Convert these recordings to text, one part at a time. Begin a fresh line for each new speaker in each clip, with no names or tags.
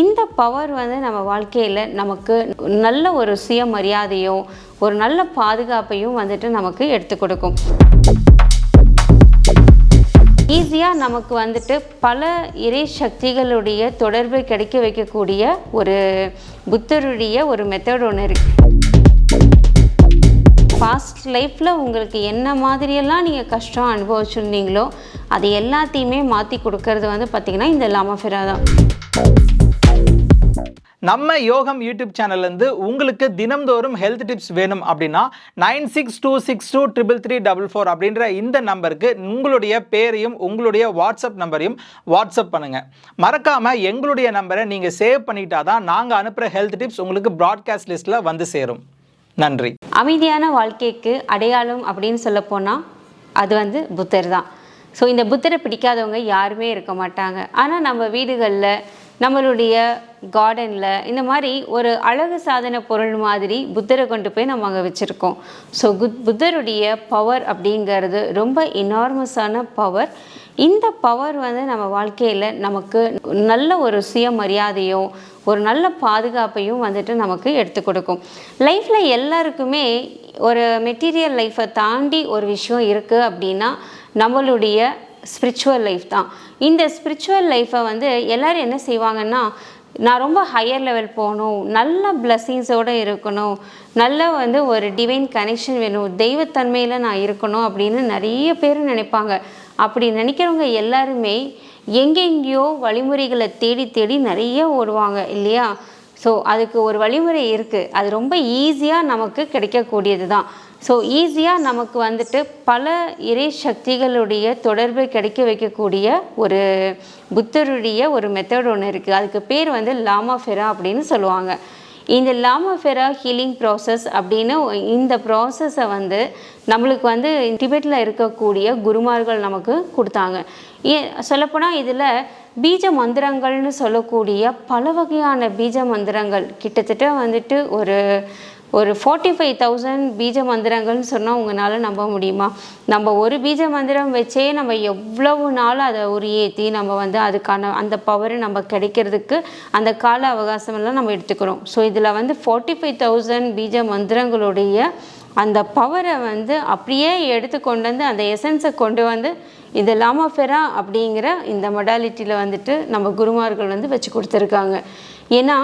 இந்த பவர் வந்து நம்ம வாழ்க்கையில் நமக்கு நல்ல ஒரு சுயமரியாதையும் ஒரு நல்ல பாதுகாப்பையும் வந்துட்டு நமக்கு எடுத்து கொடுக்கும். ஈஸியாக நமக்கு வந்துட்டு பல இறை சக்திகளுடைய தொடர்பை கிடைக்க வைக்கக்கூடிய ஒரு புத்தருடைய ஒரு மெத்தட் ஒன்று இருக்குது பாஸ்ட் லைஃப்பில் உங்களுக்கு என்ன மாதிரியெல்லாம் நீங்கள் கஷ்டம் அனுபவிச்சிருந்தீங்களோ அது எல்லாத்தையுமே மாற்றி கொடுக்கறது வந்து பார்த்திங்கன்னா இந்த லாமஃபிரா தான்.
நம்ம யோகம் யூடியூப் சேனல்லேருந்து உங்களுக்கு தினம்தோறும் ஹெல்த் டிப்ஸ் வேணும் அப்படின்னா nine six two six two triple three double four அப்படின்ற இந்த நம்பருக்கு உங்களுடைய பேரையும் உங்களுடைய வாட்ஸ்அப் நம்பரையும் வாட்ஸ்அப் பண்ணுங்கள் மறக்காமல் எங்களுடைய நம்பரை நீங்கள் சேவ் பண்ணிட்டா தான் நாங்கள் அனுப்புகிற ஹெல்த் டிப்ஸ் உங்களுக்கு ப்ராட்காஸ்ட் லிஸ்ட்டில் வந்து சேரும். நன்றி.
அமைதியான வாழ்க்கைக்கு அடையாளம் அப்படின்னு சொல்ல போனால் அது வந்து புத்தர் தான். ஸோ இந்த புத்தரை பிடிக்காதவங்க யாருமே இருக்க மாட்டாங்க. ஆனால் நம்ம வீடுகளில் நம்மளுடைய கார்டனில் இந்த மாதிரி ஒரு அழகு சாதன பொருள் மாதிரி புத்தரை கொண்டு போய் நம்ம அங்கே வச்சுருக்கோம். ஸோ குத் புத்தருடைய பவர் அப்படிங்கிறது ரொம்ப இனார்மஸான பவர் இந்த பவர் வந்து நம்ம வாழ்க்கையில் நமக்கு நல்ல ஒரு சுயமரியாதையும் ஒரு நல்ல பாதுகாப்பையும் வந்துட்டு நமக்கு எடுத்து கொடுக்கும். லைஃப்பில் எல்லாருக்குமே ஒரு மெட்டீரியல் லைஃப்பை தாண்டி ஒரு விஷயம் இருக்குது அப்படின்னா நம்மளுடைய ஸ்பிரிச்சுவல் லைஃப் தான். இந்த ஸ்பிரிச்சுவல் லைஃப்பை வந்து எல்லோரும் என்ன செய்வாங்கன்னா நான் ரொம்ப ஹையர் லெவல் போகணும் நல்ல பிளஸ்ஸிங்ஸோடு இருக்கணும் நல்ல வந்து ஒரு டிவைன் கனெக்ஷன் வேணும் தெய்வத்தன்மையில் நான் இருக்கணும் அப்படின்னு நிறைய பேர் நினைப்பாங்க. அப்படி நினைக்கிறவங்க எல்லாருமே எங்கெங்கேயோ வழிமுறைகளை தேடி தேடி நிறைய ஓடுவாங்க இல்லையா? ஸோ அதுக்கு ஒரு வழிமுறை இருக்குது அது ரொம்ப ஈஸியாக நமக்கு கிடைக்கக்கூடியது தான். ஸோ ஈஸியாக நமக்கு வந்துட்டு பல இறை சக்திகளுடைய தொடர்பை கிடைக்க வைக்கக்கூடிய ஒரு புத்தருடைய ஒரு மெத்தட் ஒன்று இருக்குது அதுக்கு பேர் வந்து லாமா ஃபெரா அப்படின்னு சொல்லுவாங்க. இந்த லாமஃபெரா ஹீலிங் ப்ராசஸ் அப்படின்னு இந்த ப்ராசஸை வந்து நம்மளுக்கு வந்து டிபெட்டில் இருக்கக்கூடிய குருமார்கள் நமக்கு கொடுத்தாங்க. ஏ சொல்லப்போனால் இதில் பீஜ மந்திரங்கள்னு சொல்லக்கூடிய பல வகையான பீஜ மந்திரங்கள் கிட்டத்தட்ட வந்துட்டு ஒரு ஒரு ஃபார்ட்டி ஃபைவ் தௌசண்ட் பீஜ மந்திரங்கள்னு சொன்னால் உங்களால் நம்ப முடியுமா? நம்ம ஒரு பீஜ மந்திரம் வச்சே நம்ம எவ்வளவு நாள் அதை உரியேற்றி நம்ம வந்து அதுக்கான அந்த பவர் நம்ம கிடைக்கிறதுக்கு அந்த கால அவகாசமெல்லாம் நம்ம எடுத்துக்கிறோம். ஸோ இதில் வந்து ஃபார்ட்டி ஃபைவ் தௌசண்ட் பீஜ மந்திரங்களுடைய அந்த பவரை வந்து அப்படியே எடுத்து கொண்டு வந்து அந்த எசன்ஸை கொண்டு வந்து இது லாமாஃபெரா அப்படிங்கிற இந்த மொடாலிட்டியில் வந்துட்டு நம்ம குருமார்கள் வந்து வச்சு கொடுத்துருக்காங்க. ஏன்னா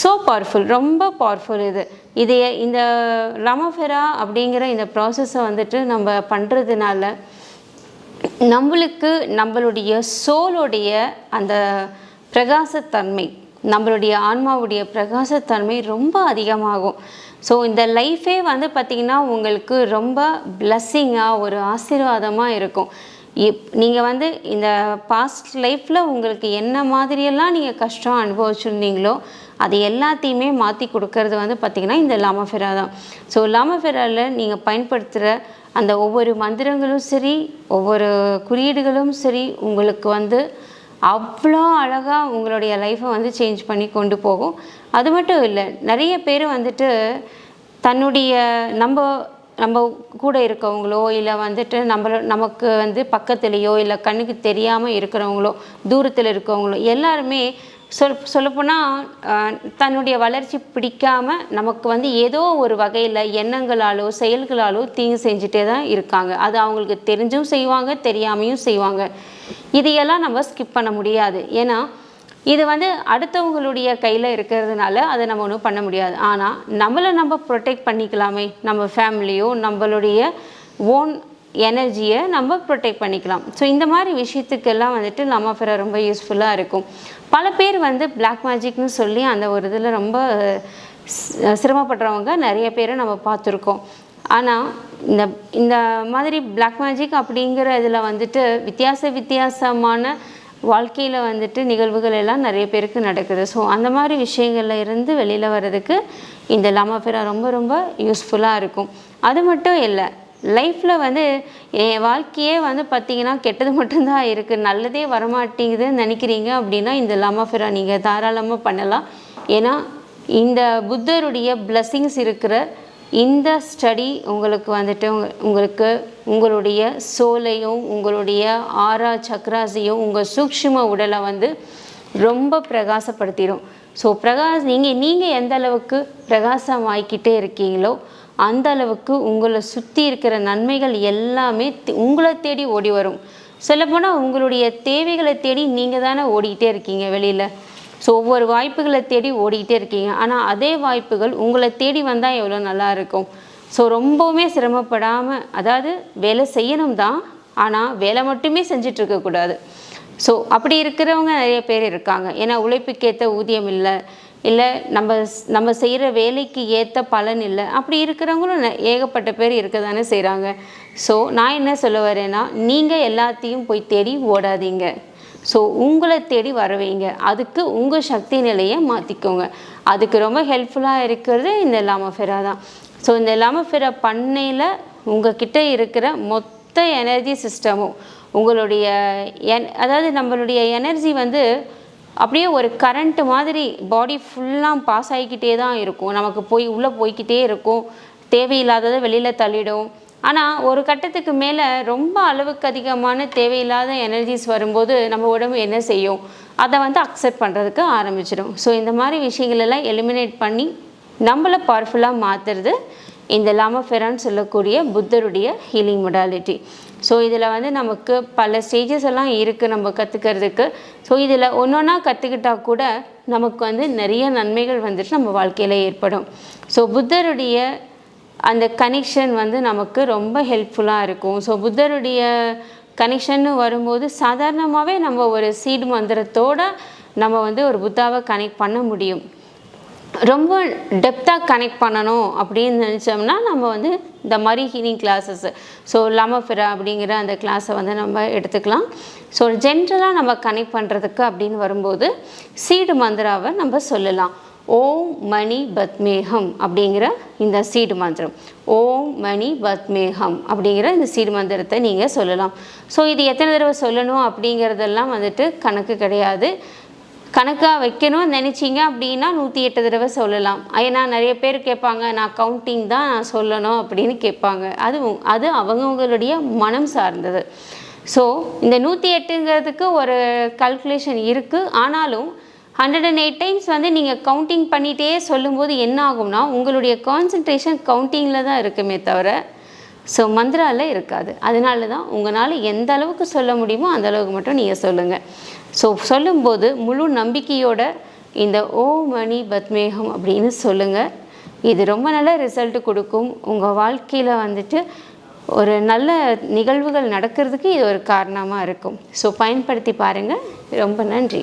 ஸோ பவர்ஃபுல் ரொம்ப பவர்ஃபுல் இது. இது இந்த லமோஃபெரா அப்படிங்கிற இந்த ப்ராசஸை வந்துட்டு நம்ம பண்ணுறதுனால நம்மளுக்கு நம்மளுடைய சோலுடைய அந்த பிரகாசத்தன்மை நம்மளுடைய ஆன்மாவுடைய பிரகாசத்தன்மை ரொம்ப அதிகமாகும். ஸோ இந்த லைஃபே வந்து பார்த்திங்கன்னா உங்களுக்கு ரொம்ப பிளஸ்ஸிங்காக ஒரு ஆசீர்வாதமாக இருக்கும். இப் நீங்கள் வந்து இந்த பாஸ்ட் லைஃப்பில் உங்களுக்கு என்ன மாதிரியெல்லாம் நீங்கள் கஷ்டம் அனுபவிச்சிருந்தீங்களோ அது எல்லாத்தையுமே மாற்றி கொடுக்கறது வந்து பார்த்திங்கன்னா இந்த லாமஃபெரா தான். ஸோ லாமஃபெராவில் நீங்கள் பயன்படுத்துகிற அந்த ஒவ்வொரு மந்திரங்களும் சரி ஒவ்வொரு குறியீடுகளும் சரி உங்களுக்கு வந்து அவ்வளோ அழகாக உங்களுடைய லைஃப்பை வந்து சேஞ்ச் பண்ணி கொண்டு போகும். அது மட்டும் இல்லை நிறைய பேர் வந்துட்டு தன்னுடைய நம்ம நம்ம கூட இருக்கவங்களோ இல்லை வந்துட்டு நம்மள நமக்கு வந்து பக்கத்துலேயோ இல்லை கண்ணுக்கு தெரியாமல் இருக்கிறவங்களோ தூரத்தில் இருக்கவங்களோ எல்லாருமே சொல் சொல்லப்போனால் தன்னுடைய வளர்ச்சி பிடிக்காமல் நமக்கு வந்து ஏதோ ஒரு வகையில் எண்ணங்களாலோ செயல்களாலோ தீங்கு செஞ்சுட்டே தான் இருக்காங்க. அது அவங்களுக்கு தெரிஞ்சும் செய்வாங்க தெரியாமையும் செய்வாங்க. இதையெல்லாம் நம்ம ஸ்கிப் பண்ண முடியாது. ஏன்னா இது வந்து அடுத்தவங்களுடைய கையில் இருக்கிறதுனால அதை நம்ம ஒன்றும் பண்ண முடியாது. ஆனால் நம்மளை நம்ம ப்ரொடெக்ட் பண்ணிக்கலாமே. நம்ம ஃபேமிலியோ நம்மளுடைய ஓன் எனர்ஜியை நம்ம ப்ரொடெக்ட் பண்ணிக்கலாம். ஸோ இந்த மாதிரி விஷயத்துக்கெல்லாம் வந்துட்டு லமாஃபெரா ரொம்ப யூஸ்ஃபுல்லாக இருக்கும். பல பேர் வந்து பிளாக் மேஜிக்னு சொல்லி அந்த ஒரு இதில் ரொம்ப சிரமப்படுறவங்க நிறைய பேரை நம்ம பார்த்துருக்கோம். ஆனால் இந்த இந்த மாதிரி பிளாக் மேஜிக் அப்படிங்கிற இதில் வந்துட்டு வித்தியாச வித்தியாசமான வாழ்க்கையில் வந்துட்டு நிகழ்வுகள் எல்லாம் நிறைய பேருக்கு நடக்குது. ஸோ அந்த மாதிரி விஷயங்கள்ல இருந்து வெளியில் வர்றதுக்கு இந்த லாமாஃபெரா ரொம்ப ரொம்ப யூஸ்ஃபுல்லாக இருக்கும். அது மட்டும் இல்லை லைஃப்பில் வந்து என் வாழ்க்கையே வந்து பார்த்திங்கன்னா கெட்டது மட்டும்தான் இருக்குது நல்லதே வரமாட்டேங்குதுன்னு நினைக்கிறீங்க அப்படின்னா இந்த லாமாஃபெரா நீங்கள் தாராளமாக பண்ணலாம். ஏன்னா இந்த புத்தருடைய பிளஸ்ஸிங்ஸ் இருக்கிற இந்த ஸ்டடி உங்களுக்கு வந்துட்டு உங்களுக்கு உங்களுடைய சோலையும் உங்களுடைய ஆறா சக்ராஸையும் உங்கள் சூக்ஷ்ம உடலை வந்து ரொம்ப பிரகாசப்படுத்திடும். ஸோ பிரகாஷ் நீங்கள் நீங்கள் எந்த அளவுக்கு பிரகாசம் ஆகிக்கிட்டே இருக்கீங்களோ அந்த அளவுக்கு உங்களை சுற்றி இருக்கிற நன்மைகள் எல்லாமே உங்களை தேடி ஓடி வரும். சொல்லப்போனால் உங்களுடைய தேவைகளை தேடி நீங்கள் தானே ஓடிக்கிட்டே இருக்கீங்க வெளியில். ஸோ ஒவ்வொரு வாய்ப்புகளை தேடி ஓடிக்கிட்டே இருக்கீங்க. ஆனால் அதே வாய்ப்புகள் உங்களை தேடி வந்தால் எவ்வளோ நல்லா இருக்கும். ஸோ ரொம்பவுமே சிரமப்படாமல் அதாவது வேலை செய்யணும் தான் ஆனால் வேலை மட்டுமே செஞ்சுட்டு இருக்கக்கூடாது ஸோ அப்படி இருக்கிறவங்க நிறைய பேர் இருக்காங்க. ஏன்னா உழைப்புக்கேற்ற ஊதியம் இல்லை. இல்லை நம்ம நம்ம செய்கிற வேலைக்கு ஏற்ற பலன் இல்லை. அப்படி இருக்கிறவங்களும் ஏகப்பட்ட பேர் இருக்க தானே செய்கிறாங்க ஸோ நான் என்ன சொல்ல வரேன்னா நீங்கள் எல்லாத்தையும் போய் தேடி ஓடாதீங்க. ஸோ உங்களை தேடி வரவைங்க. அதுக்கு உங்கள் சக்தி நிலையை மாற்றிக்கோங்க அதுக்கு ரொம்ப ஹெல்ப்ஃபுல்லாக இருக்கிறது இந்த லாமஃபெரா தான். ஸோ இந்த லாமஃபெரா பண்ணையில் உங்ககிட்ட இருக்கிற மொத்த எனர்ஜி சிஸ்டமும் உங்களுடைய என் அதாவது நம்மளுடைய எனர்ஜி வந்து அப்படியே ஒரு கரண்ட்டு மாதிரி பாடி ஃபுல்லாக பாஸ் ஆகிக்கிட்டே தான் இருக்கும். நமக்கு போய் உள்ளே போய்க்கிட்டே இருக்கும். தேவையில்லாததை வெளியில் தள்ளிடும். ஆனால் ஒரு கட்டத்துக்கு மேலே ரொம்ப அளவுக்கு அதிகமான தேவையில்லாத எனர்ஜிஸ் வரும்போது நம்ம உடம்பு என்ன செய்யும்? அதை வந்து அக்செப்ட் பண்ணுறதுக்கு ஆரம்பிச்சிடும். ஸோ இந்த மாதிரி விஷயங்களெல்லாம் எலிமினேட் பண்ணி நம்மளை பவர்ஃபுல்லாக மாற்றுறது இந்த லாமஃபெரான்னு சொல்லக்கூடிய புத்தருடைய ஹீலிங் மொடாலிட்டி ஸோ இதில் வந்து நமக்கு பல ஸ்டேஜஸ் எல்லாம் இருக்குது நம்ம கற்றுக்கிறதுக்கு ஸோ இதில் ஒன்று ஒன்றா கற்றுக்கிட்டா கூட நமக்கு வந்து நிறைய நன்மைகள் வந்துட்டு நம்ம வாழ்க்கையில் ஏற்படும். ஸோ புத்தருடைய அந்த கனெக்ஷன் வந்து நமக்கு ரொம்ப ஹெல்ப்ஃபுல்லாக இருக்கும். ஸோ புத்தருடைய கனெக்ஷன் வரும்போது சாதாரணமாகவே நம்ம ஒரு சீடு மந்திரத்தோட நம்ம வந்து ஒரு புத்தாவை கனெக்ட் பண்ண முடியும். ரொம்ப டெப்த்தாக கனெக்ட் பண்ணணும் அப்படின்னு நினச்சோம்னா நம்ம வந்து இந்த மாதிரி ஹீலிங் கிளாஸஸ் ஸோ லமஃபிரா அப்படிங்கிற அந்த கிளாஸை வந்து நம்ம எடுத்துக்கலாம். ஸோ ஜென்ரலாக நம்ம கனெக்ட் பண்ணுறதுக்கு அப்படின்னு வரும்போது சீடு மந்திராவை நம்ம சொல்லலாம். ஓம் மணி பத்மேகம் அப்படிங்கிற இந்த சீடு மந்திரம். ஓம் மணி பத்மேகம் அப்படிங்கிற இந்த சீடு மந்திரத்தை நீங்கள் சொல்லலாம். ஸோ இது எத்தனை தடவை சொல்லணும் அப்படிங்கிறதெல்லாம் வந்துட்டு கணக்கு கிடையாது. கணக்காக வைக்கணும்னு நினச்சிங்க அப்படின்னா நூற்றி எட்டு தடவை சொல்லலாம். ஏன்னா நிறைய பேர் கேட்பாங்க நான் கவுண்டிங் தான் நான் சொல்லணும் அப்படின்னு கேட்பாங்க. அது அது அவங்கவுங்களுடைய மனம் சார்ந்தது. ஸோ இந்த நூற்றி எட்டுங்கிறதுக்கு ஒரு கல்குலேஷன் இருக்குது ஆனாலும் ஹண்ட்ரட் அண்ட் எயிட் டைம்ஸ் வந்து நீங்கள் கவுண்டிங் பண்ணிகிட்டே சொல்லும்போது என்ன ஆகும்னா உங்களுடைய கான்சன்ட்ரேஷன் கவுண்டிங்கில் தான் இருக்குமே தவிர ஸோ மந்திராவில் இருக்காது. அதனால தான் உங்களால் எந்த அளவுக்கு சொல்ல முடியுமோ அந்த அளவுக்கு மட்டும் நீங்கள் சொல்லுங்கள் ஸோ சொல்லும்போது முழு நம்பிக்கையோட இந்த ஓ மணி பத்மேகம் அப்படின்னு சொல்லுங்கள் இது ரொம்ப நல்ல ரிசல்ட் கொடுக்கும். உங்கள் வாழ்க்கையில் வந்துட்டு ஒரு நல்ல நிகழ்வுகள் நடக்கிறதுக்கு இது ஒரு காரணமாக இருக்கும். ஸோ பயன்படுத்தி பாருங்கள் ரொம்ப நன்றி.